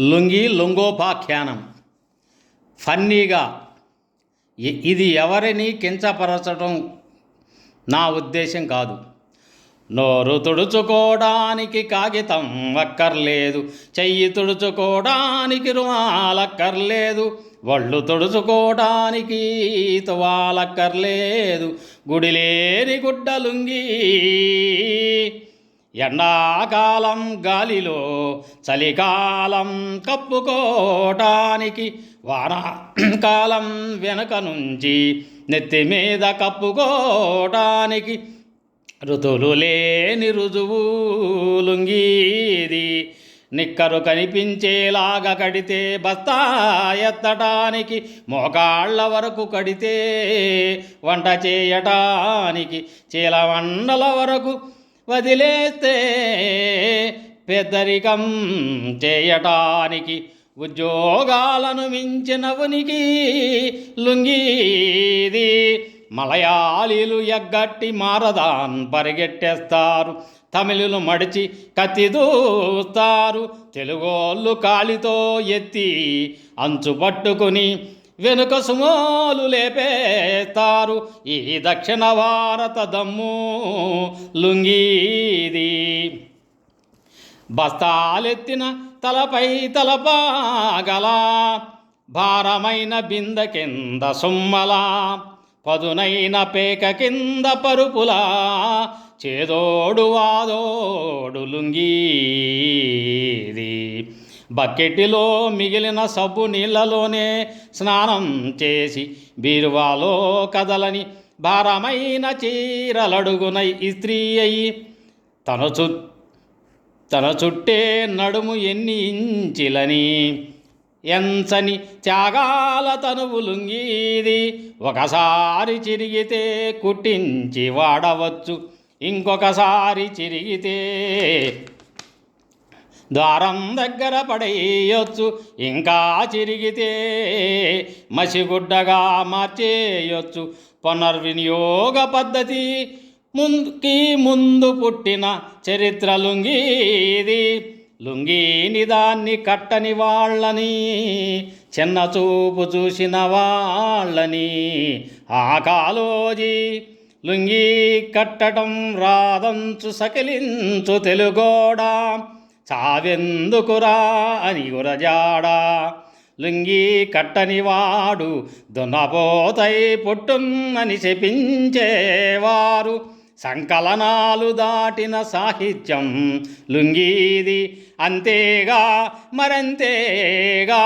లుంగి లుంగోపాఖ్యానం. ఫన్నీగా ఇది ఎవరిని కించపరచడం నా ఉద్దేశం కాదు. నోరు తుడుచుకోవడానికి కాగితం అక్కర్లేదు. చెయ్యి తుడుచుకోవడానికి రుమాలక్కర్లేదు వళ్ళు తుడుచుకోవడానికి తువాలక్కర్లేదు. గుడి లేని గుడ్డలుంగి ఎండాకాలం గాలిలో చలికాలం కప్పుకోవటానికి వానాకాలం వెనక నుంచి నెత్తి మీద కప్పుకోవటానికి ఋతులు లేని రుజువు లుంగీది. నిక్కరు కనిపించేలాగా కడితే బస్తా ఎత్తటానికి మోకాళ్ళ వరకు కడితే వంట చేయటానికి చీలవండల వరకు వదిలేస్తే పెద్దరికం చేయటానికి ఉద్యోగాలను మించిన ఉనికి లుంగీది మలయాళీలు ఎగ్గట్టి మారదాన్ పరిగెట్టేస్తారు. తమిళులు మడిచి కత్తి దూస్తారు తెలుగోళ్ళు కాలితో ఎత్తి అంచు పట్టుకుని వెనుక సుమోలు లేపేస్తారు. ఈ దక్షిణ భారత దమ్ము లుంగీది. బస్తాలెత్తిన తలపై తలపాగల భారమైన బింద కింద సుమ్మలా పదునైన పేక కింద పరుపులా చేదోడు వాదోడు లుంగీది. బకెట్టిలో మిగిలిన సబ్బు నీళ్ళలోనే స్నానం చేసి బీరువాలో కదలని భారమైన చీరలడుగునై ఇస్త్రీ అయి తన చు తన చుట్టే నడుము ఎన్ని ఇంచిలని ఎంచని త్యాగాల తనువు లుంగీది ఒకసారి చిరిగితే కుట్టించి వాడవచ్చు ఇంకొకసారి చిరిగితే ద్వారం దగ్గర పడేయొచ్చు. ఇంకా చిరిగితే మసిగుడ్డగా మార్చేయొచ్చు. పునర్వినియోగ పద్ధతి ముందుకి ముందు పుట్టిన చరిత్ర లుంగీది. లుంగీని దాన్ని కట్టని వాళ్ళని చిన్న చూపు చూసిన వాళ్ళని. ఆ కాలోజీ లుంగీ కట్టడం రాదంచు సకిలించు తెలుగోడా. చావెందుకురా అని గురజాడా. లుంగి కట్టనివాడు దున్నపోతై పుట్టున్నని శపించేవారు సంకలనాలు దాటిన సాహిత్యం లుంగీది అంతేగా మరంతేగా.